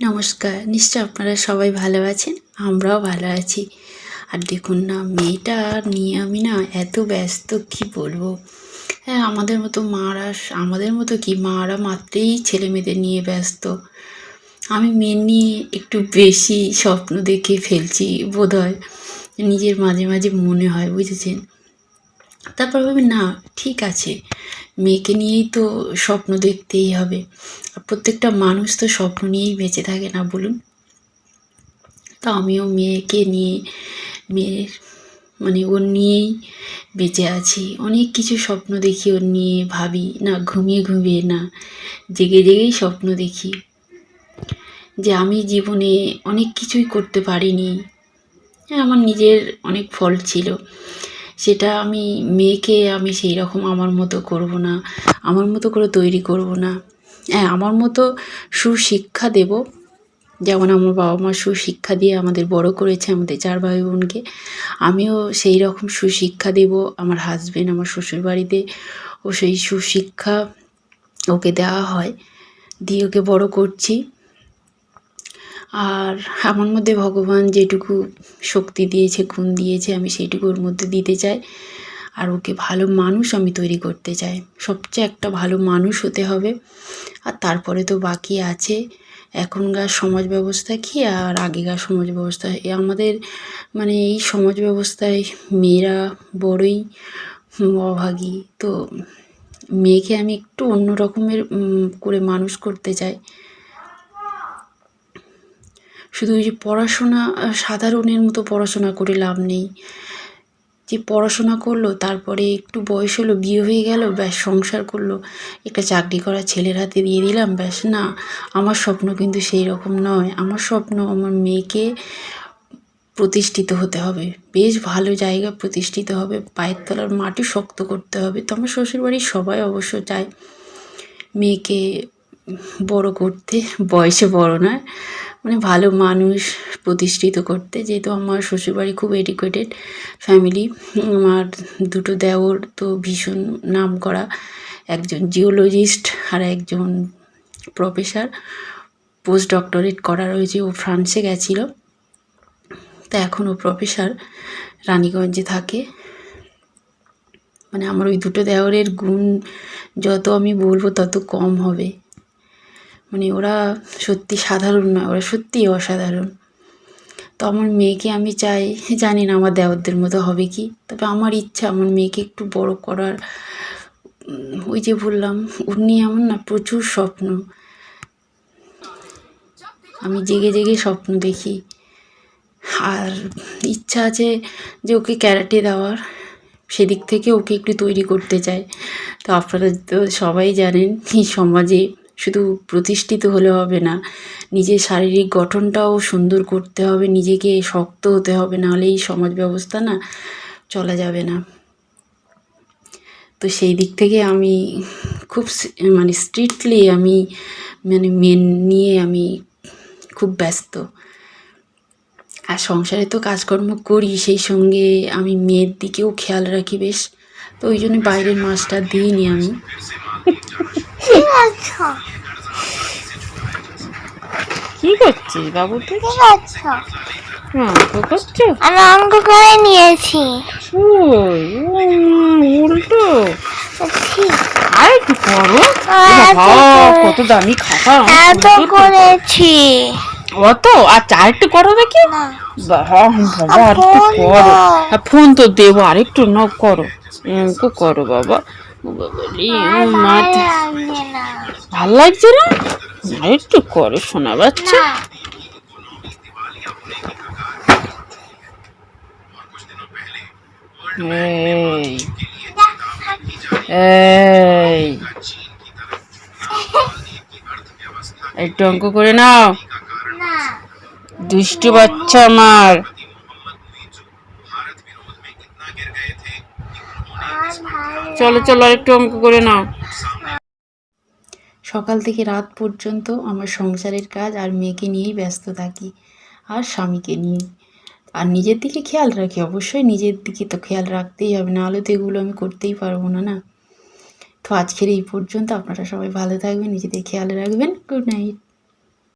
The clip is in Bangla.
নমস্কার, নিশ্চয় আপনারা সবাই ভালো আছেন? আমরাও ভালো আছি। আর দেখুন না, মেয়েটা নিয়ে আমি না এত ব্যস্ত, কি বলব? হ্যাঁ আমাদের মতো মারা, আমাদের মতো কি মারা মাত্রেই ছেলে মেয়েদের নিয়ে ব্যস্ত। আমি মেয়ে নিয়ে একটু বেশি স্বপ্ন দেখে ফেলছি বোধহয়। নিজের মাঝে মাঝে মনে হয়, বুঝেছেন? তারপর ভাবি, না, ঠিক আছে। মেয়েকে নিয়েই তো স্বপ্ন দেখতেই হবে। প্রত্যেকটা মানুষ তো স্বপ্ন নিয়েই বেঁচে থাকে না, বলুন? তা আমিও মেয়েকে নিয়ে মেয়ের মানে ওর নিয়েই বেঁচে আছি। অনেক কিছু স্বপ্ন দেখি ওর নিয়ে, ভাবি, না, ঘুমিয়ে ঘুমিয়ে না। জেগে জেগেই স্বপ্ন দেখি যে আমি জীবনে অনেক কিছুই করতে পারিনি। হ্যাঁ আমার নিজের অনেক ফল্ট ছিল। সেটা আমি মেয়েকে আমি সেই রকম আমার মতো করব না, আমার মতো করে তৈরি করব না। হ্যাঁ আমার মতো সুশিক্ষা দেব। যেমন আমার বাবা মা সুশিক্ষা দিয়ে আমাদের বড় করেছে আমাদের চার ভাই বোনকে, আমিও সেই রকম সুশিক্ষা দেব আমার হাজবেন্ড আমার শ্বশুরবাড়িতে ও সেই সুশিক্ষা ওকে দেওয়া হয়, দিয়ে ওকে বড় করছি। আর আমার মধ্যে ভগবান যেটুকু শক্তি দিয়েছে, গুণ দিয়েছে, আমি সেইটুকু ওর মধ্যে দিতে চাই। আর ওকে ভালো মানুষ আমি তৈরি করতে চাই। সবচেয়ে একটা ভালো মানুষ হতে হবে। আর তারপরে তো বাকি আছে। এখনকার সমাজ ব্যবস্থা কি আর আগেকার সমাজ ব্যবস্থা? আমাদের মানে এই সমাজ ব্যবস্থায় মেয়েরা বড়ই অভাগী। তো মেয়েকে আমি একটু অন্য রকমের করে মানুষ করতে চাই। শুধু ওই যে পড়াশোনা সাধারণের মতো পড়াশোনা করে লাভ নেই। যে পড়াশোনা করল, তারপরে একটু বয়স হলো, বিয়ে হয়ে গেল, ব্যাস সংসার করল। একটা চাকরি করা ছেলের হাতে দিয়ে দিলাম, ব্যাস না, আমার স্বপ্ন কিন্তু সেই রকম নয়। আমার স্বপ্ন আমার মেয়েকে প্রতিষ্ঠিত হতে হবে। বেশ ভালো জায়গা প্রতিষ্ঠিত হবে, পায়ের তলার মাটি শক্ত করতে হবে। তো আমার শ্বশুরবাড়ির সবাই অবশ্য চায় মেয়েকে বড় করতে, বয়সে বড় নয় মানে ভালো মানুষ প্রতিষ্ঠিত করতে। যেহেতু আমার শ্বশুরবাড়ি খুব এডুকেটেড ফ্যামিলি আমার দুটো দেওর তো ভীষণ নাম করা, একজন জিওলজিস্ট আর একজন প্রফেসর পোস্ট ডক্টরেট করা রয়েছে ও ফ্রান্সে গেছিল। তা এখন ও প্রফেসর রানীগঞ্জে থাকে। মানে আমার ওই দুটো দেওরের গুণ যত আমি বলব তত কম হবে। মানে ওরা সত্যি সাধারণ নয়, ওরা সত্যিই অসাধারণ। তো আমার মেয়েকে আমি চাই, জানি না আমার দেওরদের মতো হবে কি, তবে আমার ইচ্ছা আমার মেয়েকে একটু বড় করার। ওই যে বললাম ওর নিয়ে আমার না, প্রচুর স্বপ্ন। আমি জেগে জেগে স্বপ্ন দেখি। আর ইচ্ছা আছে যে ওকে ক্যারাটে দেওয়ার, সেদিক থেকে ওকে একটু তৈরি করতে চাই। তো আপনারা তো সবাই জানেন, এই সমাজে শুধু প্রতিষ্ঠিত হলে হবে না, নিজের শারীরিক গঠনটাও সুন্দর করতে হবে, নিজেকে শক্ত হতে হবে, নাহলে এই সমাজ ব্যবস্থা না চলা যাবে না। তো সেই দিক থেকে আমি খুব মানে স্ট্রিক্টলি আমি মানে মেন নিয়ে আমি খুব ব্যস্ত। আর সংসারে তো কাজকর্ম করি, সেই সঙ্গে আমি মেয়ের দিকেও খেয়াল রাখি বেশ। তো ওই জন্য বাইরের মাছটা দিইনি আমি। কি করছিস বাবু তুই অঙ্ক করছ? আমি অঙ্ক করে নিয়েছি। উল্টো। ঠিক আর একটু করো? কত দামি খাতা এত করেছি। অত? আর চা একটু করো দেখি। বাবা বাবা আর একটু ফোন করো। ফোন তো দেবো আর একটু ন করো। অঙ্ক করো বাবা। ভালো লাগছে না? একটু করো শোনা বাচ্চা। একটু অঙ্ক করে নাও। দুষ্টু বাচ্চা আমার আর ভালো চলো চলো একটু অঙ্ক করে নাও। সকাল থেকে রাত পর্যন্ত আমার সংসারের কাজ আর মেয়েকে নিয়েই ব্যস্ত থাকি, আর স্বামীকে নিয়ে। আর নিজের দিকে খেয়াল রাখি, অবশ্যই নিজের দিকে তো খেয়াল রাখতেই হবে না নাহলে তো এগুলো আমি করতেই পারব না না? তো আজকের এই পর্যন্ত আপনারা সবাই ভালো থাকবেন, নিজেদের খেয়াল রাখবেন। Good night.